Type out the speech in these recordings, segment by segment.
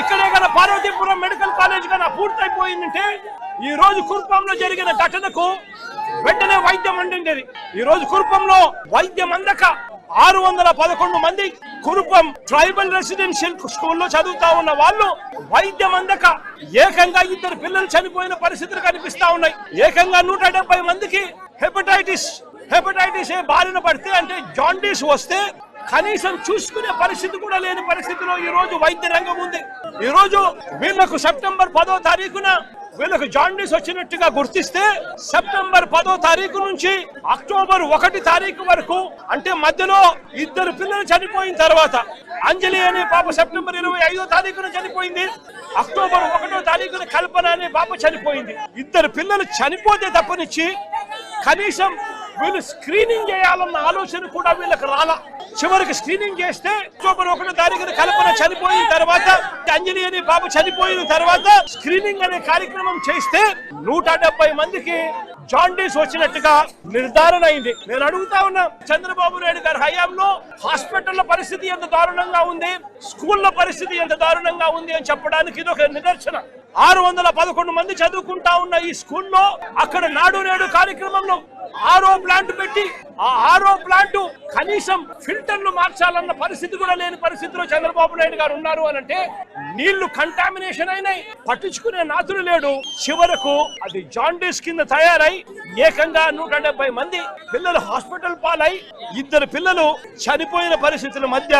ఇక్కడే కదా Parvathipuram medical college కన్నా పూర్తయిపోయిందంటే ఈ రోజు కురుపంలో జరిగిన ఘటనకు వెంటనే వైద్యం అందిండేది. ఈ రోజు కుర్పంలో వైద్యం అందక ఆరు వందల పదకొండు మంది కురుపం ట్రైబల్ రెసిడెన్షియల్ స్కూల్లో చదువుతా ఉన్న వాళ్ళు వైద్యం అందక ఏకంగా ఇద్దరు పిల్లలు చనిపోయిన పరిస్థితులు కనిపిస్తా ఉన్నాయి. ఏకంగా నూట డెబ్బై మందికి హెపటైటిస్ హెపటైటిస్ ఏ బారిన పడితే అంటే జాండీస్ వస్తే కనీసం చూసుకునే పరిస్థితి కూడా లేని పరిస్థితిలో ఈ రోజు వైద్య రంగం ఉంది. ఈ రోజు వీళ్ళకు సెప్టెంబర్ పదో తారీఖున వీళ్ళకు జాండీస్ వచ్చినట్టుగా గుర్తిస్తే సెప్టెంబర్ పదో తారీఖు నుంచి అక్టోబర్ ఒకటి తారీఖు వరకు అంటే మధ్యలో ఇద్దరు పిల్లలు చనిపోయిన తర్వాత అంజలి అనే పాప సెప్టెంబర్ ఇరవై ఐదో తారీఖున చనిపోయింది. అక్టోబర్ ఒకటో తారీఖున కల్పన అనే పాప చనిపోయింది. ఇద్దరు పిల్లలు చనిపోతే తప్పనిచ్చి కనీసం వీళ్ళు స్క్రీనింగ్ చేయాలన్న ఆలోచన కూడా వీళ్ళకి రాలా. చివరికి స్క్రీనింగ్ చేస్తే అక్టోబర్ ఒకటి తారీఖున కల్పన చనిపోయిన తర్వాత అంజలి అనే బాబు చనిపోయిన తర్వాత స్క్రీనింగ్ అనే కార్యక్రమం చేస్తే నూట డెబ్బై మందికి జాండీస్ వచ్చినట్టుగా నిర్ధారణ అయింది. నేను అడుగుతా ఉన్నా చంద్రబాబు నాయుడు గారి హయాంలో హాస్పిటల్ పరిస్థితి ఎంత దారుణంగా ఉంది స్కూళ్ళ పరిస్థితి ఎంత దారుణంగా ఉంది అని చెప్పడానికి ఇది ఒక నిదర్శన. ఆరు వందల పదకొండు మంది చదువుకుంటా ఉన్న ఈ స్కూల్లో అక్కడ నాడు నేడు కార్యక్రమంలో ఆరో ప్లాంట్ పెట్టి ఆ ఆరో ప్లాంట్ కనీసం ఫిల్టర్లు మార్చాలన్న పరిస్థితి కూడా లేని పరిస్థితిలో చంద్రబాబు నాయుడు గారు ఉన్నారు అని అంటే నీళ్ళు కంటామినేషన్ అయినాయి. పట్టించుకునే నాతుడు లేడు. చివరకు అది జాండీస్ కింద తయారై ఏకంగా నూట డెబ్బై మంది పిల్లలు హాస్పిటల్ పాలై ఇద్దరు పిల్లలు చనిపోయిన పరిస్థితుల మధ్య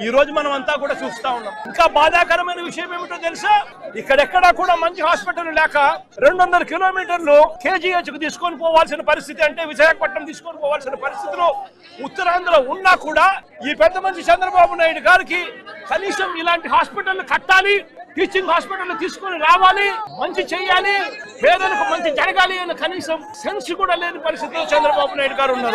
ఈ రోజు మనం అంతా కూడా చూస్తా ఉన్నాం. ఇంకా బాధాకరమైన విషయం ఏమిటో తెలుసా? ఇక్కడెక్కడా కూడా మంచి హాస్పిటల్ లేక రెండు వందల కిలోమీటర్లు కేజీహెచ్కు తీసుకొని పోవాల్సిన పరిస్థితి అంటే విశాఖపట్నం తీసుకొని పోవాల్సిన పరిస్థితిలో ఉత్తరాంధ్ర ఉన్నా కూడా ఈ పెద్ద మంచి చంద్రబాబు నాయుడు గారికి కనీసం ఇలాంటి హాస్పిటల్ కట్టాలి టీచింగ్ హాస్పిటల్ తీసుకొని రావాలి మంచి చేయాలి పేదలకు మంచి జరగాలి అని కనీసం సెన్స్ కూడా లేని పరిస్థితిలో చంద్రబాబు నాయుడు గారు ఉన్నారు.